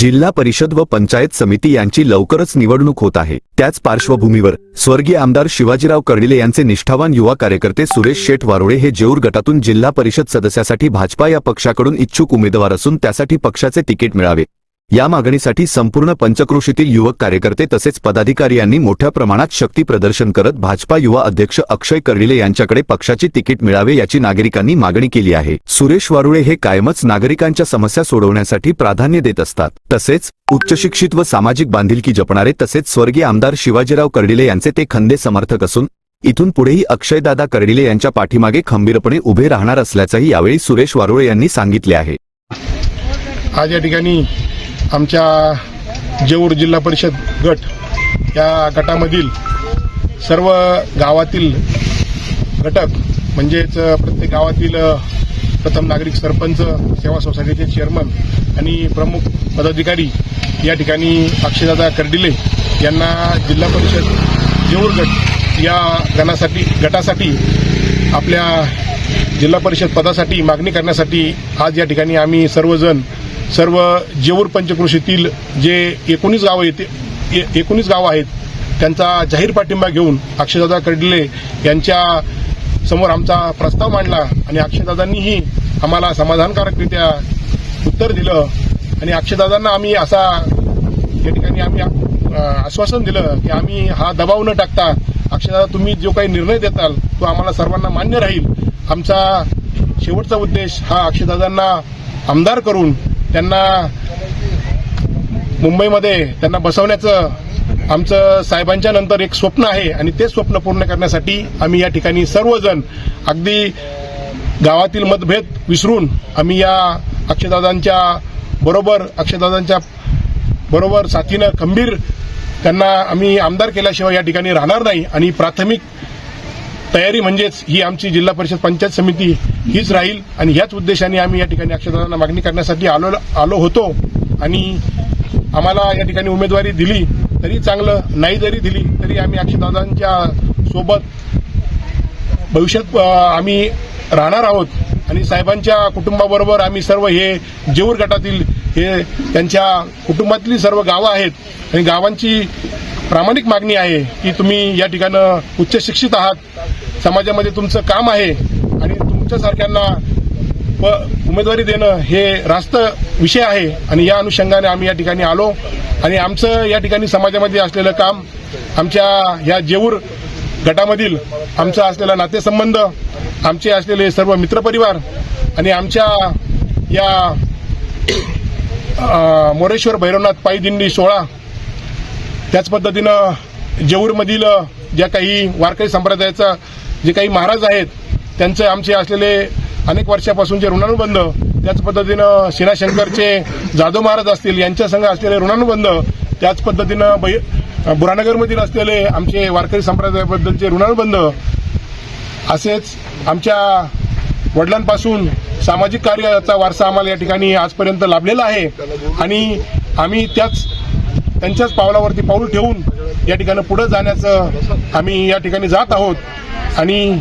जिल्हा परिषद व पंचायत समिती यांची लवकरच निवडणूक होत आहे. त्याच पार्श्वभूमीवर स्वर्गीय आमदार शिवाजीराव कर्डिले यांचे निष्ठावान युवा कार्यकर्ते सुरेश शेठ वारोळे हे जेऊर गटातून जिल्हा परिषद सदस्यासाठी भाजपा या पक्षाकडून इच्छुक उमेदवार असून त्यासाठी पक्षाचे तिकीट मिळावे. या मागणीसाठी संपूर्ण पंचक्रोशीतील युवक कार्यकर्ते तसेच पदाधिकारी यांनी मोठ्या प्रमाणात शक्ती प्रदर्शन करत भाजपा युवा अध्यक्ष अक्षय कर्डिले यांच्याकडे पक्षाचे तिकीट मिळावे याची नागरिकांनी मागणी केली आहे. सुरेश वारुळे हे कायमच नागरिकांच्या समस्या सोडवण्यासाठी प्राधान्य देत असतात. तसेच उच्चशिक्षित व सामाजिक बांधिलकी जपणारे तसेच स्वर्गीय आमदार शिवाजीराव कर्डिले यांचे ते खंदे समर्थक असून इथून पुढेही अक्षयदादा कर्डिले यांच्या पाठीमागे खंबीरपणे उभे राहणार असल्याचंही यावेळी सुरेश वारुळे यांनी सांगितले आहे. आज या ठिकाणी आमच्या जेऊर जिल्हा परिषद गट या गटामधील सर्व गावातील घटक म्हणजेच प्रत्येक गावातील प्रथम नागरिक सरपंच सेवा सोसायटीचे चेअरमन आणि प्रमुख पदाधिकारी या ठिकाणी अक्षयदादा कर्डिले यांना जिल्हा परिषद जेऊर गट या गणासाठी गटासाठी आपल्या जिल्हा परिषद पदासाठी मागणी करण्यासाठी आज या ठिकाणी आम्ही सर्वजण सर्व जेऊर पंचकृषीतील जे एकोणीस गावं येते ए- एकोणीस गावं आहेत त्यांचा जाहीर पाठिंबा घेऊन अक्षयदादा कर्डिले यांच्या समोर आमचा प्रस्ताव मांडला आणि अक्षयदादांनीही आम्हाला समाधानकारकरित्या उत्तर दिलं आणि अक्षयदादांना आम्ही असा या ठिकाणी आम्ही आश्वासन दिलं की आम्ही हा दबाव न टाकता अक्षयदादा तुम्ही जो काही निर्णय देताल तो आम्हाला सर्वांना मान्य राहील. आमचा शेवटचा उद्देश हा अक्षयदादांना आमदार करून त्यांना मुंबईमध्ये त्यांना बसवण्याचं आमचं साहेबांच्या नंतर एक स्वप्न आहे आणि ते स्वप्न पूर्ण करण्यासाठी आम्ही या ठिकाणी सर्वजण अगदी गावातील मतभेद विसरून आम्ही या अक्षयदादांच्या बरोबर अक्षयदादांच्या बरोबर साथीनं खंबीर त्यांना आम्ही आमदार केल्याशिवाय या ठिकाणी राहणार नाही आणि प्राथमिक तयारी म्हणजेच ही आमची जिल्हा परिषद पंचायत समिती हीच राहील आणि ह्याच उद्देशाने आम्ही या ठिकाणी अक्षरदादांना मागणी करण्यासाठी आलो आलो होतो. आणि आम्हाला या ठिकाणी उमेदवारी दिली तरी चांगलं. नाही जरी दिली तरी आम्ही अक्षरदादांच्या सोबत भविष्यात आम्ही राहणार आहोत. आणि साहेबांच्या कुटुंबाबरोबर आम्ही सर्व हे जेऊर गटातील हे त्यांच्या कुटुंबातली सर्व गावं आहेत. आणि गावांची प्रामाणिक मागणी आहे की तुम्ही या ठिकाणं उच्च शिक्षित आहात. समाजामध्ये तुमचं काम आहे आणि तुमच्यासारख्यांना प उमेदवारी देणं हे रास्त विषय आहे. आणि या अनुषंगाने आम्ही या ठिकाणी आलो. आणि आमचं या ठिकाणी समाजामध्ये असलेलं काम आमच्या या जेऊर गटामधील आमचा असलेला नातेसंबंध आमचे असलेले सर्व मित्रपरिवार आणि आमच्या या मोरेश्वर भैरवनाथ पायी दिंडी सोहळा त्याच पद्धतीनं जेऊरमधील ज्या काही वारकरी संप्रदायाचा जे काही महाराज आहेत त्यांचे आमचे असलेले अनेक वर्षापासूनचे ऋणानुबंध त्याच पद्धतीनं शिनाशंकरचे जाधव महाराज असतील यांच्या संघ असलेले ऋणानुबंध त्याच पद्धतीनं बै बुरानगरमधील असलेले आमचे वारकरी संप्रदायाबद्दलचे ऋणानुबंध असेच आमच्या वडिलांपासून सामाजिक कार्याचा वारसा आम्हाला या ठिकाणी आजपर्यंत लाभलेला आहे. आणि आम्ही त्याच त्यांच्याच पावलावरती पाऊल ठेवून या ठिकाणी पुढे जाण्याचं आम्ही या ठिकाणी जात आहोत. आणि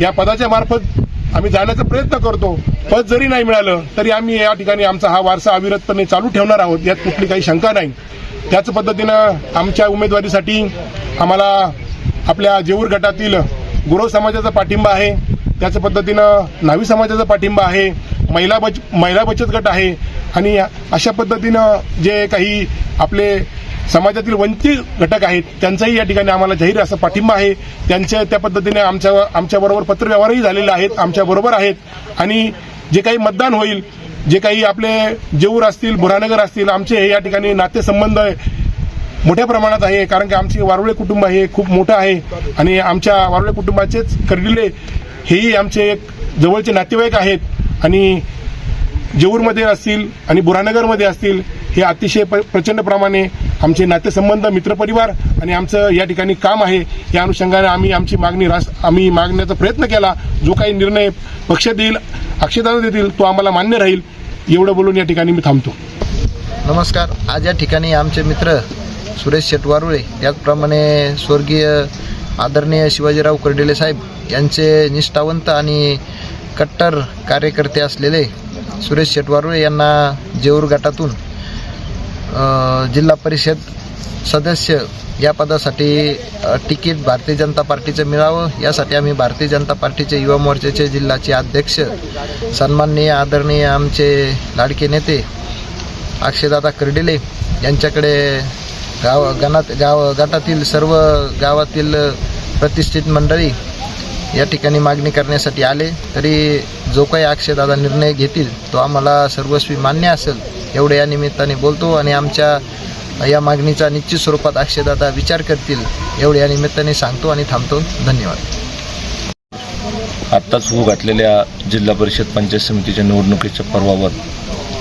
या पदाच्या मार्फत आम्ही जाण्याचा प्रयत्न करतो. पद जरी नाही मिळालं तरी आम्ही या ठिकाणी आमचा हा वारसा अविरतपणे चालू ठेवणार आहोत यात कुठली काही शंका नाही. त्याच पद्धतीनं आमच्या उमेदवारीसाठी आम्हाला आपल्या जेऊर गटातील गुरव समाजाचा पाठिंबा आहे. त्याच पद्धतीनं न्हावी समाजाचा पाठिंबा आहे. महिला बच महिला बचत गट आहे. आणि अशा पद्धतीनं जे काही आपले समाजातील वंचित घटक आहेत त्यांचाही या ठिकाणी आम्हाला जाहीर असा पाठिंबा आहे. त्यांच्या त्या पद्धतीने आमच्या आमच्याबरोबर पत्रव्यवहारही झालेले आहेत आमच्याबरोबर आहेत. आणि जे काही मतदान होईल जे काही आपले जेऊर असतील बुरानगर असतील आमचे हे या ठिकाणी नातेसंबंध मोठ्या प्रमाणात आहे कारण की आमचे वारुळे कुटुंब हे खूप मोठं आहे. आणि आमच्या वारुळे कुटुंबाचेच कर्डिले हेही आमचे एक जवळचे नातेवाईक आहेत. आणि जेऊरमध्ये असतील आणि बुरानगरमध्ये असतील हे अतिशय प- प्रचंड प्रमाणे आमचे नातेसंबंध मित्रपरिवार आणि आमचं या ठिकाणी काम आहे. या अनुषंगाने आम्ही आमची मागणी रास आम्ही मागण्याचा प्रयत्न केला. जो काही निर्णय पक्ष देईल अक्षदान देतील तो आम्हाला मान्य राहील. एवढं बोलून या ठिकाणी मी थांबतो. नमस्कार. आज या ठिकाणी आमचे मित्र सुरेश शेटवारुळे याचप्रमाणे स्वर्गीय आदरणीय शिवाजीराव कर्डिले साहेब यांचे निष्ठावंत आणि कट्टर कार्यकर्ते असलेले सुरेश शेटवारुळे यांना जेऊर गटातून जिल्हा परिषद सदस्य या पदासाठी तिकीट भारतीय जनता पार्टीचं मिळावं. यासाठी आम्ही भारतीय जनता पार्टीचे युवा मोर्चाचे जिल्ह्याचे अध्यक्ष सन्माननीय आदरणीय आमचे लाडके नेते अक्षयदादा कर्डिले यांच्याकडे गाव गणात गाव गटातील सर्व गावातील प्रतिष्ठित मंडळी या ठिकाणी मागणी करण्यासाठी आले. तरी जो काही अक्षयदादा निर्णय घेतील तो आम्हाला सर्वस्वी मान्य असेल. एवढे या निमित्ताने बोलतो आणि आमच्या या मागणीचा निश्चित स्वरूपात अक्षयदाता विचार करतील एवढे या निमित्ताने सांगतो आणि थांबतो. धन्यवाद. आत्ताच होऊ घातलेल्या जिल्हा परिषद पंचायत समितीच्या निवडणुकीच्या पर्वावर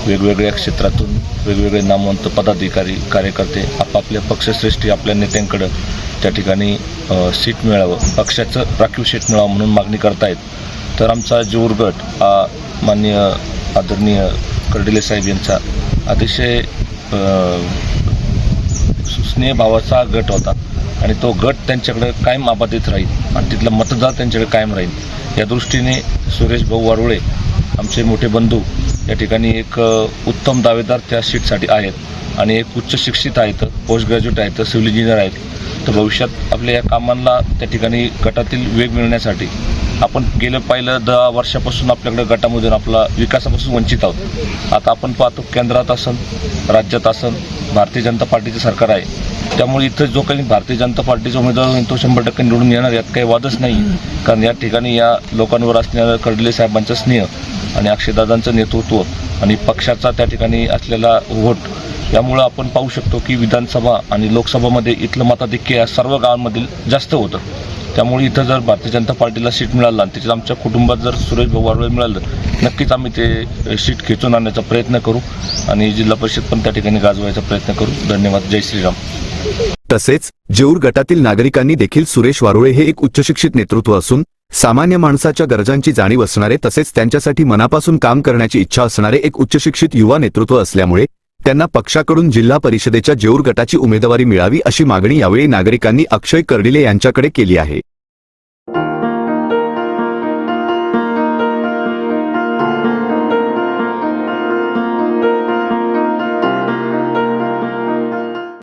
वेगवेगळ्या क्षेत्रातून वेगवेगळे नामवंत पदाधिकारी कार्यकर्ते आपापल्या पक्षश्रेष्ठी आपल्या नेत्यांकडं त्या ठिकाणी सीट मिळावं पक्षाचं राखीव सीट मिळावं म्हणून मागणी करतायत. तर आमचा जोर गट हा माननीय आदरणीय कर्डिले साहेब यांचा अतिशय स्नेहभावाचा गट होता. आणि तो गट त्यांच्याकडे कायम आबादित राहील. आणि तिथला मतदार त्यांच्याकडे कायम राहील. या दृष्टीने सुरेश भाऊ वारुळे आमचे मोठे बंधू या ठिकाणी एक उत्तम दावेदार त्या सीटसाठी आहेत. आणि एक उच्च शिक्षित आहेत पोस्ट ग्रॅज्युएट आहेत सिव्हिल इंजिनियर आहेत. तर भविष्यात आपल्या या कामांना त्या ठिकाणी गटातील वेग मिळण्यासाठी आपण गेलं पाहिलं दहा वर्षापासून आपल्याकडे गटामधून आपला विकासापासून वंचित आहोत. आता आपण पाहतो केंद्रात असन राज्यात असन भारतीय जनता पार्टीचं सरकार आहे. त्यामुळे इथं जो काही भारतीय जनता पार्टीचा उमेदवार होईल तो शंभर टक्के निवडून येणार यात काही वादच नाही. कारण या ठिकाणी या लोकांवर असणारं कडले साहेबांचं स्नेह आणि अक्षयदादांचं नेतृत्व आणि पक्षाचा त्या ठिकाणी असलेला व्होट यामुळं आपण पाहू शकतो की विधानसभा आणि लोकसभामध्ये इथलं मताधिक्य या सर्व गावांमधील जास्त होतं. त्यामुळे इथं जर भारतीय जनता पार्टीला सीट मिळालं आणि त्याच्यात आमच्या कुटुंबात जर सुरेश भाऊ वारवे मिळालं नक्कीच आम्ही ते सीट खेचून आणण्याचा प्रयत्न करू आणि जिल्हा परिषद पण त्या ठिकाणी गाजवायचा प्रयत्न करू. धन्यवाद. जय श्रीराम. तसेच जेऊर गटातील नागरिकांनी देखील सुरेश वारुळे हे एक उच्चशिक्षित नेतृत्व असून सामान्य माणसाच्या गरजांची जाणीव असणारे तसेच त्यांच्यासाठी मनापासून काम करण्याची इच्छा असणारे एक उच्चशिक्षित युवा नेतृत्व असल्यामुळे त्यांना पक्षाकडून जिल्हा परिषदेच्या जेऊर गटाची उमेदवारी मिळावी अशी मागणी यावेळी नागरिकांनी अक्षय कर्डिले यांच्याकडे केली आहे.